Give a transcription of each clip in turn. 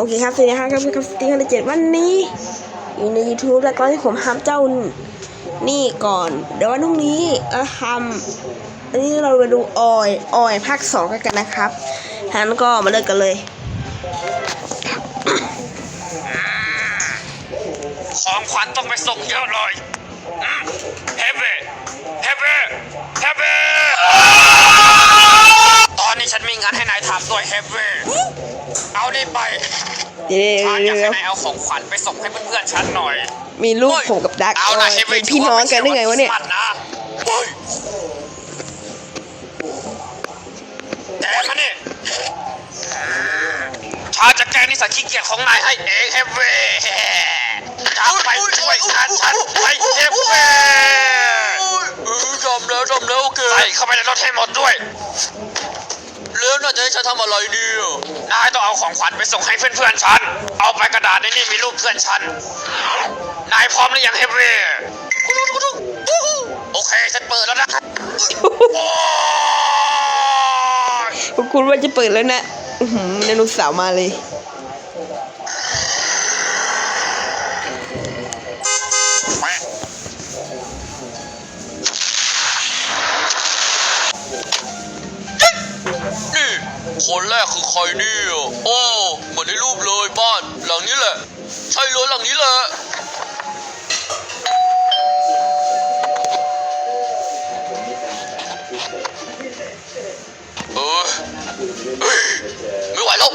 โอเคครับสวัสดีครับครับครับสตีคันเจ็ดวันนี้ อยู่ใน YouTube แล้วก็ที่ผมทำเจ้านี่ก่อน เดี๋ยววันพรุ่งนี้เราทำอันนี้เราไปดูออยออยภาคสองกันนะครับฉะนั้นก็มาเริ่มกันเลยของขวัญต้องไปส่งเยอะเลยเฮฟ ไปเดี๋ยวฉันอยากเดี๋ให้ยวนายเอาของขวัญไปส่งให้เพื่อนๆฉันหน่อยมีรูปผมกับดักเอาออนะยเฮฟเว่เป็นพี่น้องกันได้ไงวะเนี่ยถือาป็คริสต์มาสนะเฮ้ยแกมานี่ฉันจะแก้นิสัยขี้เกียจของนายให้เองเฮฟเว่จะไปช่วยงานฉันให้เฮฟเว่จำแล้วจำแล้วโอเคใส่เข้าไปในรถให้หมดด้วย แล้วน่าจะให้ฉันทำอะไรดีอะนายต้องเอา ของขวัญไปส่งให้เพื่อนๆฉัน เอาไปกระดาษในนี่มีรูปเพื่อนฉัน นายพร้อมหรือยังเฮฟเว่โอเคฉันเปิดแล้วนะโอ้ยคุณว่าจะเปิดแล้วนะอื้อหือไดโนเสาร์มาเลย กคือใครเนี่ยโอ้เหมือนในรูปเลยบ้านหลังนี้แหละ ใช่เลยหลังนี้แหละเออเฮ้ยไม่ไหวแล้ว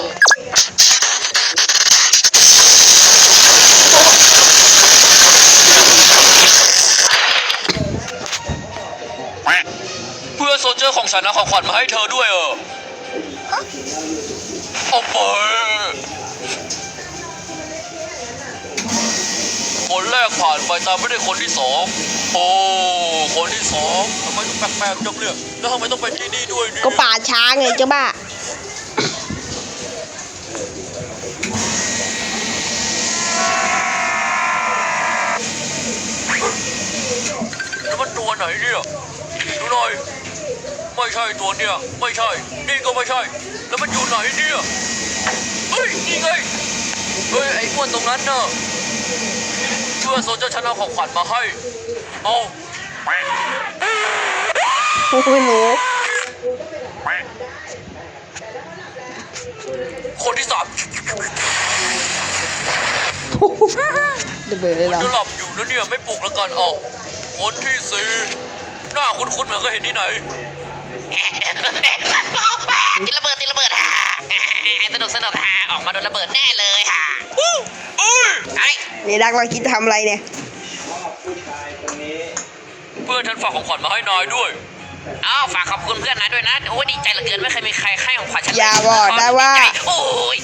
เพื่อโซเจอร์ของฉันนะของขวัญมาให้เธอด้วยเออ เอาไปคนแรกผ่านไปตามไม่ได้คนที่สองโอ้คนที่สองทำไมต้องแปลกๆจังเนี่ยแล้วทำไมต้องเป็นที่นี่ด้วยเนี่ยก็ป่าช้าไงเจ้าบ้าแล้วมันตัวไหนเนี่ยดูหน่อย ไม่ใช่ตัวเนี่ยไม่ใช่ นี่ก็ไม่ใช่ แล้วมันอยู่ไหนเนี่ยเฮ้ยนี่ไงเฮ้ยไอ้อ้วนตรงนั้นน่ะเพื่อนโซลเจอร์ฉันเอาของขวัญมาให้เอาโอ้ยหนูคนที่สามระเบิดเลยเหรอจะหลับอยู่แล้วเนี่ยไม่ปลุกแล้วกันเอาคนที่สี่หน้าคุ้นๆเหมือนเคยเห็นที่ไหน ติดระเบิดติดระเบิดฮ่าสนุกสนุกฮ่าออกมาโดนระเบิดแน่เลยฮ่าเอ้ยไอ้นี่ดักเราคิดทำอะไรเนี่ย เพื่อนฉันฝากของขวัญมาให้นายด้วย อ้าวฝากขอบคุณเพื่อนนะด้วยนะ โอ้ยดีใจเหลือเกินไม่เคยมีใครให้ของขวัญฉันเลอย่าบอกนะว่าดีใจโอ้ย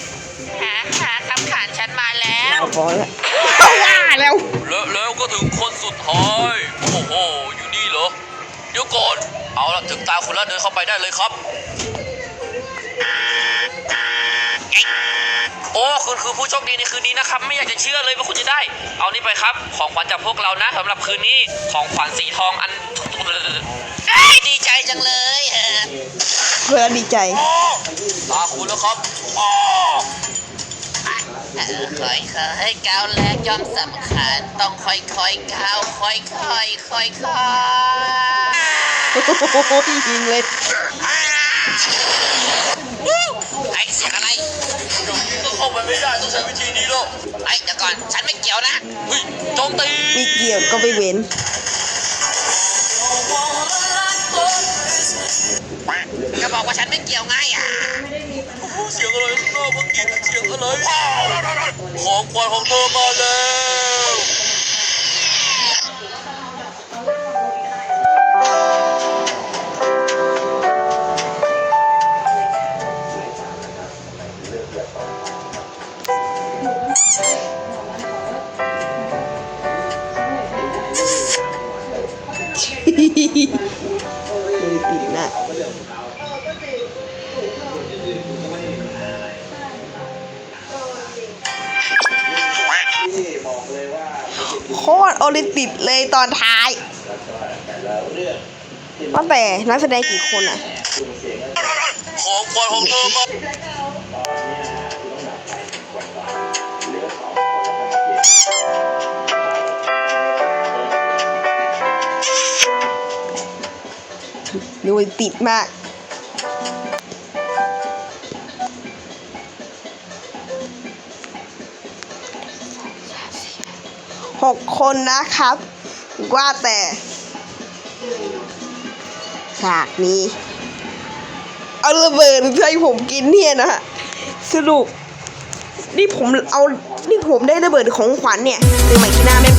หาหาคำขานฉันมาแล้วเอาพอแล้วเอาว่าแล้วแล้วแล้วก็ถึงคนสุดท้าย ละถึงตาคุณแล้วเดินเข้าไปได้เลยครับโอ้คุณคือผู้โชคดีในคืนนี้นะครับ ไม่อยากจะเชื่อเลยว่าคุณจะได้ เอานี่ไปครับ ของขวัญจากพวกเรานะสำหรับคืนนี้ของขวัญสีทองอันเอ้ยดีใจจังเลยเออเพื่อนดีใจตาคุณแล้วครับอ๋อเออค่อยค่อยๆก้าวแรกย่อมสำคัญ ต้องค่อยค่อยๆก้าวค่อยค่อยๆค่อยค่อ ยิงเลยไอ้เสียงอะไรก็เข้าไปไม่ได้ต้องใช้วิธีนี้แล้วไอ้เดี๋ยวก่อน ฉันไม่เกี่ยวนะเฮ้ยโจมตีไมีเกี่ยวก็ไปเว้นก็บอกว่าฉันไม่เกี่ยวไงอะเสียงอะไรข้างนอกเมื่อกี้เสียงอะไรของขวัญของเธอมาแล้ว เลยติดหน้โคตรโอลิมปิกเลยตอนท้ายว่าแต่นักแสดงกี่คนอะของขวัญขอ ดูติดมาก หกคนนะครับ ว่าแต่ฉากนี้ เอาระเบิดให้ผมกินเนี่ยนะฮะสรุปนี่ผมเอา นี่ผมได้ระเบิดของขวัญเนี่ยคือใหม่ที่หน้าแม่